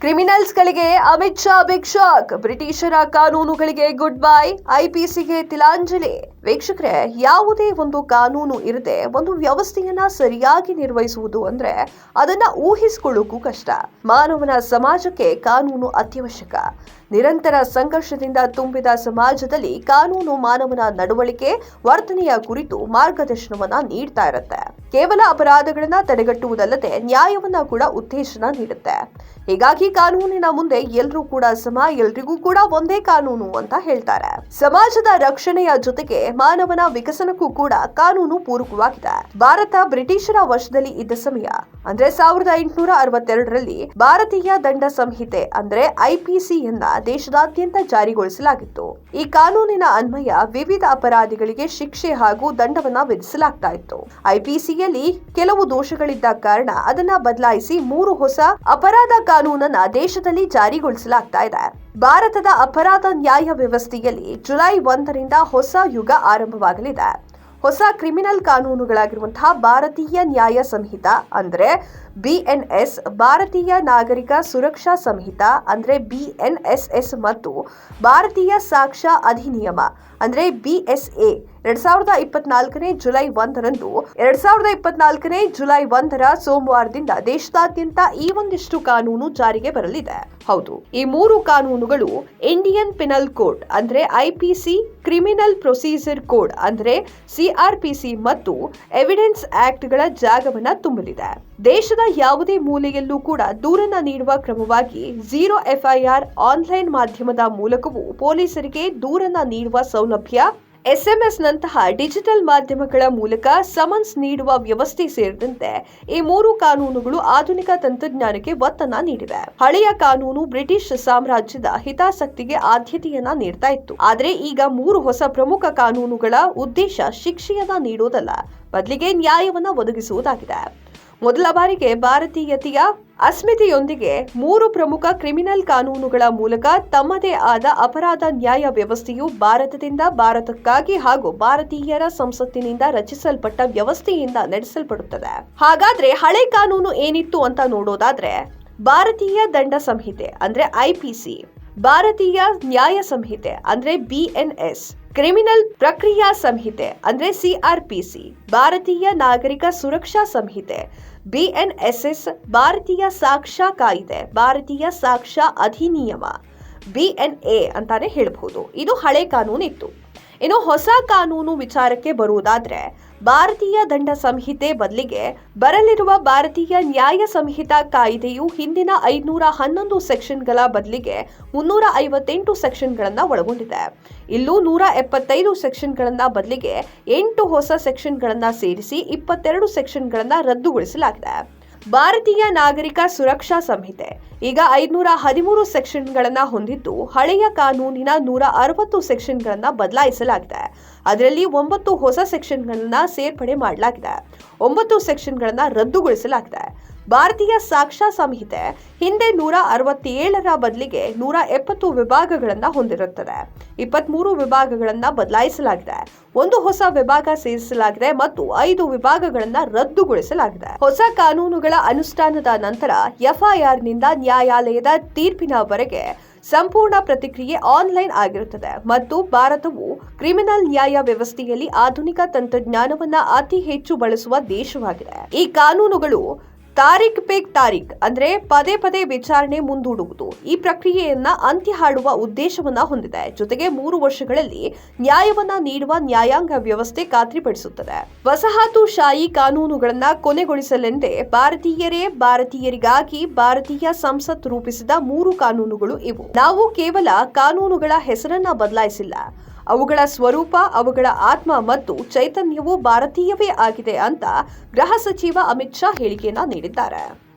ಕ್ರಿಮಿನಲ್ಸ್ಗಳಿಗೆ Amit Shah big shock. ಬ್ರಿಟಿಷರ ಕಾನೂನುಗಳಿಗೆ good bye. ಐಪಿಸಿಗೆ ತಿಲಾಂಜಲಿ. ವೀಕ್ಷಕರೇ, ಯಾವುದೇ ಒಂದು ಕಾನೂನು ಇರದೆ ಒಂದು ವ್ಯವಸ್ಥೆಯನ್ನ ಸರಿಯಾಗಿ ನಿರ್ವಹಿಸುವುದು ಅಂದ್ರೆ ಅದನ್ನ ಊಹಿಸಿಕೊಳ್ಳೋಕ್ಕೂ ಕಷ್ಟ. ಮಾನವನ ಸಮಾಜಕ್ಕೆ ಕಾನೂನು ಅತ್ಯವಶ್ಯಕ. ನಿರಂತರ ಸಂಘರ್ಷದಿಂದ ತುಂಬಿದ ಸಮಾಜದಲ್ಲಿ ಕಾನೂನು ಮಾನವನ ನಡವಳಿಕೆ ವರ್ತನೆಯ ಕುರಿತು ಮಾರ್ಗದರ್ಶನವನ್ನ ನೀಡ್ತಾ ಇರುತ್ತೆ. ಕೇವಲ ಅಪರಾಧಗಳನ್ನ ತಡೆಗಟ್ಟುವುದಲ್ಲದೆ ನ್ಯಾಯವನ್ನ ಕೂಡ ಉತ್ತೇಜನ ನೀಡುತ್ತೆ. ಹೀಗಾಗಿ ಕಾನೂನಿನ ಮುಂದೆ ಎಲ್ಲರೂ ಕೂಡ ಸಮ, ಎಲ್ರಿಗೂ ಕೂಡ ಒಂದೇ ಕಾನೂನು ಅಂತ ಹೇಳ್ತಾರೆ. ಸಮಾಜದ ರಕ್ಷಣೆಯ ಜೊತೆಗೆ ಮಾನವನ ವಿಕಸನಕ್ಕೂ ಕೂಡ ಕಾನೂನು ಪೂರಕವಾಗಿದೆ. ಭಾರತ ಬ್ರಿಟಿಷರ ವಶದಲ್ಲಿ ಇದ್ದ ಸಮಯ, ಅಂದ್ರೆ ಸಾವಿರದ ಎಂಟುನೂರ ಅರವತ್ತೆರಡರಲ್ಲಿ ಭಾರತೀಯ ದಂಡ ಸಂಹಿತೆ, ಅಂದ್ರೆ ಐಪಿಸಿಯನ್ನ ದೇಶದಾದ್ಯಂತ ಜಾರಿಗೊಳಿಸಲಾಗಿತ್ತು. ಈ ಕಾನೂನಿನ ಅನ್ವಯ ವಿವಿಧ ಅಪರಾಧಿಗಳಿಗೆ ಶಿಕ್ಷೆ ಹಾಗೂ ದಂಡವನ್ನ ವಿಧಿಸಲಾಗ್ತಾ ಇತ್ತು. ಐಪಿಸಿಯಲ್ಲಿ ಕೆಲವು ದೋಷಗಳಿದ್ದ ಕಾರಣ ಅದನ್ನ ಬದಲಾಯಿಸಿ ಮೂರು ಹೊಸ ಅಪರಾಧ ಕಾನೂನನ್ನ ದೇಶದಲ್ಲಿ ಜಾರಿಗೊಳಿಸಲಾಗ್ತಾ ಇದೆ. ಭಾರತದ ಅಪರಾಧ ನ್ಯಾಯ ವ್ಯವಸ್ಥೆಯಲ್ಲಿ ಜುಲೈ ಒಂದರಿಂದ ಹೊಸ ಯುಗ ಆರಂಭವಾಗಲಿದೆ. ಹೊಸ ಕ್ರಿಮಿನಲ್ ಕಾನೂನುಗಳಾಗಿರುವಂತಹ ಭಾರತೀಯ ನ್ಯಾಯ ಸಂಹಿತ, ಅಂದರೆ ಬಿಎನ್ಎಸ್ ಭಾರತೀಯ ನಾಗರಿಕ ಸುರಕ್ಷಾ ಸಂಹಿತ, ಅಂದ್ರೆ ಬಿಎನ್ಎಸ್ಎಸ್ ಮತ್ತು ಭಾರತೀಯ ಸಾಕ್ಷ್ಯ ಅಧಿನಿಯಮ, ಅಂದ್ರೆ ಬಿಎಸ್ಎ ಎರಡ್ ಸಾವಿರದ ಇಪ್ಪತ್ನಾಲ್ಕನೇ ಜುಲೈ ಒಂದರಂದು, ಎರಡ್ ಸಾವಿರದ ಇಪ್ಪತ್ನಾಲ್ಕನೇ ಜುಲೈ ಒಂದರ ಸೋಮವಾರದಿಂದ ದೇಶದಾದ್ಯಂತ ಈ ಒಂದಿಷ್ಟು ಕಾನೂನು ಜಾರಿಗೆ ಬರಲಿದೆ. ಹೌದು. ಈ ಮೂರು ಕಾನೂನುಗಳು ಇಂಡಿಯನ್ ಪಿನಲ್ ಕೋಡ್ ಅಂದ್ರೆ ಐಪಿಸಿ ಕ್ರಿಮಿನಲ್ ಪ್ರೊಸೀಜರ್ ಕೋಡ್ ಅಂದ್ರೆ ಸಿಆರ್ಪಿಸಿ ಮತ್ತು ಎವಿಡೆನ್ಸ್ ಆಕ್ಟ್ಗಳ ಜಾಗವನ್ನ ತುಂಬಲಿದೆ. ದೇಶದ ಯಾವುದೇ ಮೂಲೆಯಲ್ಲೂ ಕೂಡ ದೂರನ್ನ ನೀಡುವ ಕ್ರಮವಾಗಿ ಝೀರೋ ಎಫ್ಐಆರ್ ಆನ್ಲೈನ್ ಮಾಧ್ಯಮದ ಮೂಲಕವೂ ಪೊಲೀಸರಿಗೆ ದೂರನ್ನ ನೀಡುವ ಸೌಲಭ್ಯ ಎಸ್ಎಂಎಸ್ ನಂತಹ ಡಿಜಿಟಲ್ ಮಾಧ್ಯಮಗಳ ಮೂಲಕ ಸಮನ್ಸ್ ನೀಡುವ ವ್ಯವಸ್ಥೆ ಸೇರಿದಂತೆ ಈ ಮೂರು ಕಾನೂನುಗಳು ಆಧುನಿಕ ತಂತ್ರಜ್ಞಾನಕ್ಕೆ ಒತ್ತನ್ನ ನೀಡಿವೆ. ಹಳೆಯ ಕಾನೂನು ಬ್ರಿಟಿಷ್ ಸಾಮ್ರಾಜ್ಯದ ಹಿತಾಸಕ್ತಿಗೆ ಆದ್ಯತೆಯನ್ನ ನೀಡ್ತಾ ಇತ್ತು. ಆದರೆ ಈಗ ಮೂರು ಹೊಸ ಪ್ರಮುಖ ಕಾನೂನುಗಳ ಉದ್ದೇಶ ಶಿಕ್ಷೆಯನ್ನ ನೀಡುವುದಲ್ಲ ಬದಲಿಗೆ ನ್ಯಾಯವನ್ನ ಒದಗಿಸುವುದಾಗಿದೆ. ಮೊದಲ ಬಾರಿಗೆ ಭಾರತೀಯತೆಯ ಅಸ್ಮಿತೆಯೊಂದಿಗೆ ಮೂರು ಪ್ರಮುಖ ಕ್ರಿಮಿನಲ್ ಕಾನೂನುಗಳ ಮೂಲಕ ತಮ್ಮದೇ ಆದ ಅಪರಾಧ ನ್ಯಾಯ ವ್ಯವಸ್ಥೆಯು ಭಾರತದಿಂದ ಭಾರತಕ್ಕಾಗಿ ಹಾಗೂ ಭಾರತೀಯರ ಸಂಸತ್ತಿನಿಂದ ರಚಿಸಲ್ಪಟ್ಟ ವ್ಯವಸ್ಥೆಯಿಂದ ನಡೆಸಲ್ಪಡುತ್ತದೆ. ಹಾಗಾದ್ರೆ ಹಳೆ ಕಾನೂನು ಏನಿತ್ತು ಅಂತ ನೋಡೋದಾದ್ರೆ ಭಾರತೀಯ ದಂಡ ಸಂಹಿತೆ, ಅಂದ್ರೆ ಐಪಿಸಿ ಭಾರತೀಯ ನ್ಯಾಯ ಸಂಹಿತೆ, ಅಂದ್ರೆ ಬಿಎನ್ಎಸ್ ಕ್ರಿಮಿನಲ್ ಪ್ರಕ್ರಿಯಾ ಸಂಹಿತೆ, ಅಂದ್ರೆ ಸಿಆರ್ಪಿಸಿ ಭಾರತೀಯ ನಾಗರಿಕ ಸುರಕ್ಷಾ ಸಂಹಿತೆ ಬಿಎನ್ಎಸ್ಎಸ್ ಭಾರತೀಯ ಸಾಕ್ಷ್ಯ ಕಾಯ್ದೆ, ಭಾರತೀಯ ಸಾಕ್ಷ್ಯ ಅಧಿನಿಯಮ. ಬಿ ಎನ್ ಎ ಅಂತಾನೆ ಹೇಳಬಹುದು. ಇದು ಹಳೆ ಕಾನೂನಿತ್ತು. ಇನ್ನು ಹೊಸ ಕಾನೂನು ವಿಚಾರಕ್ಕೆ ಬರುವುದಾದ್ರೆ ಭಾರತೀಯ ದಂಡ ಸಂಹಿತೆ ಬದಲಿಗೆ ಬರಲಿರುವ ಭಾರತೀಯ ನ್ಯಾಯ ಸಂಹಿತಾ ಕಾಯ್ದೆಯು ಹಿಂದಿನ ಐದುನೂರ ಹನ್ನೊಂದು ಸೆಕ್ಷನ್ಗಳ ಬದಲಿಗೆ ಮುನ್ನೂರ ಐವತ್ತೆಂಟು ಸೆಕ್ಷನ್ಗಳನ್ನು ಒಳಗೊಂಡಿದೆ. ಇಲ್ಲೂ ನೂರ ಎಪ್ಪತ್ತೈದು ಸೆಕ್ಷನ್ಗಳನ್ನು ಬದಲಿಗೆ ಎಂಟು ಹೊಸ ಸೆಕ್ಷನ್ಗಳನ್ನು ಸೇರಿಸಿ ಇಪ್ಪತ್ತೆರಡು ಸೆಕ್ಷನ್ಗಳನ್ನು ರದ್ದುಗೊಳಿಸಲಾಗಿದೆ. ಭಾರತೀಯ ನಾಗರಿಕ ಸುರಕ್ಷಾ ಸಂಹಿತೆ. ಈಗ ಐದುನೂರ ಹದಿಮೂರು ಸೆಕ್ಷನ್ಗಳನ್ನು ಹೊಂದಿದ್ದು, ಹಳೆಯ ಕಾನೂನಿನ ನೂರ ಅರವತ್ತು ಸೆಕ್ಷನ್ಗಳನ್ನು ಬದಲಾಯಿಸಲಾಗಿದೆ. ಅದರಲ್ಲಿ ಒಂಬತ್ತು ಹೊಸ ಸೆಕ್ಷನ್ಗಳನ್ನು ಸೇರ್ಪಡೆ ಮಾಡಲಾಗಿದೆ. ಒಂಬತ್ತು ಸೆಕ್ಷನ್ಗಳನ್ನು ರದ್ದುಗೊಳಿಸಲಾಗಿದೆ. ಭಾರತೀಯ ಸಾಕ್ಷ್ಯ ಸಂಹಿತೆ ಹಿಂದೆ ನೂರ ಅರವತ್ತೇಳರ ಬದಲಿಗೆ ನೂರ ಎಪ್ಪತ್ತು ವಿಭಾಗಗಳನ್ನು ಹೊಂದಿರುತ್ತದೆ. ಇಪ್ಪತ್ಮೂರು ವಿಭಾಗಗಳನ್ನು ಬದಲಾಯಿಸಲಾಗಿದೆ. ಒಂದು ಹೊಸ ವಿಭಾಗ ಸೇರಿಸಲಾಗಿದೆ ಮತ್ತು ಐದು ವಿಭಾಗಗಳನ್ನು ರದ್ದುಗೊಳಿಸಲಾಗಿದೆ. ಹೊಸ ಕಾನೂನುಗಳ ಅನುಷ್ಠಾನದ ನಂತರ ಎಫ್ಐಆರ್ನಿಂದ ನ್ಯಾಯಾಲಯದ ತೀರ್ಪಿನವರೆಗೆ ಸಂಪೂರ್ಣ ಪ್ರತಿಕ್ರಿಯೆ ಆನ್ಲೈನ್ ಆಗಿರುತ್ತದೆ ಮತ್ತು ಭಾರತವು ಕ್ರಿಮಿನಲ್ ನ್ಯಾಯ ವ್ಯವಸ್ಥೆಯಲ್ಲಿ ಆಧುನಿಕ ತಂತ್ರಜ್ಞಾನವನ್ನ ಅತಿ ಹೆಚ್ಚು ಬಳಸುವ ದೇಶವಾಗಿದೆ. ಈ ಕಾನೂನುಗಳು ತಾರೀಖ್ ಪೇಕ್ ತಾರೀಖ್ ಅಂದ್ರೆ ಪದೇ ಪದೇ ವಿಚಾರಣೆ ಮುಂದೂಡುವುದು. ಈ ಪ್ರಕ್ರಿಯೆಯನ್ನ ಅಂತ್ಯ ಹಾಡುವ ಉದ್ದೇಶವನ್ನ ಹೊಂದಿದೆ. ಜೊತೆಗೆ ಮೂರು ವರ್ಷಗಳಲ್ಲಿ ನ್ಯಾಯವನ್ನ ನೀಡುವ ನ್ಯಾಯಾಂಗ ವ್ಯವಸ್ಥೆ ಖಾತ್ರಿಪಡಿಸುತ್ತದೆ. ವಸಾಹತುಶಾಹಿ ಕಾನೂನುಗಳನ್ನ ಕೊನೆಗೊಳಿಸಲೆಂದೇ ಭಾರತೀಯರೇ ಭಾರತೀಯರಿಗಾಗಿ ಭಾರತೀಯ ಸಂಸತ್ ರೂಪಿಸಿದ ಮೂರು ಕಾನೂನುಗಳು ಇವು. ನಾವು ಕೇವಲ ಕಾನೂನುಗಳ ಹೆಸರನ್ನ ಬದಲಾಯಿಸಿಲ್ಲ. ಅವುಗಳ ಸ್ವರೂಪ, ಅವುಗಳ ಆತ್ಮ ಮತ್ತು ಚೈತನ್ಯವು ಭಾರತೀಯವೇ ಆಗಿದೆ ಅಂತ ಗೃಹ ಸಚಿವ ಅಮಿತ್ ಶಾ ಹೇಳಿಕೆಯನ್ನ ನೀಡಿದ್ದಾರೆ.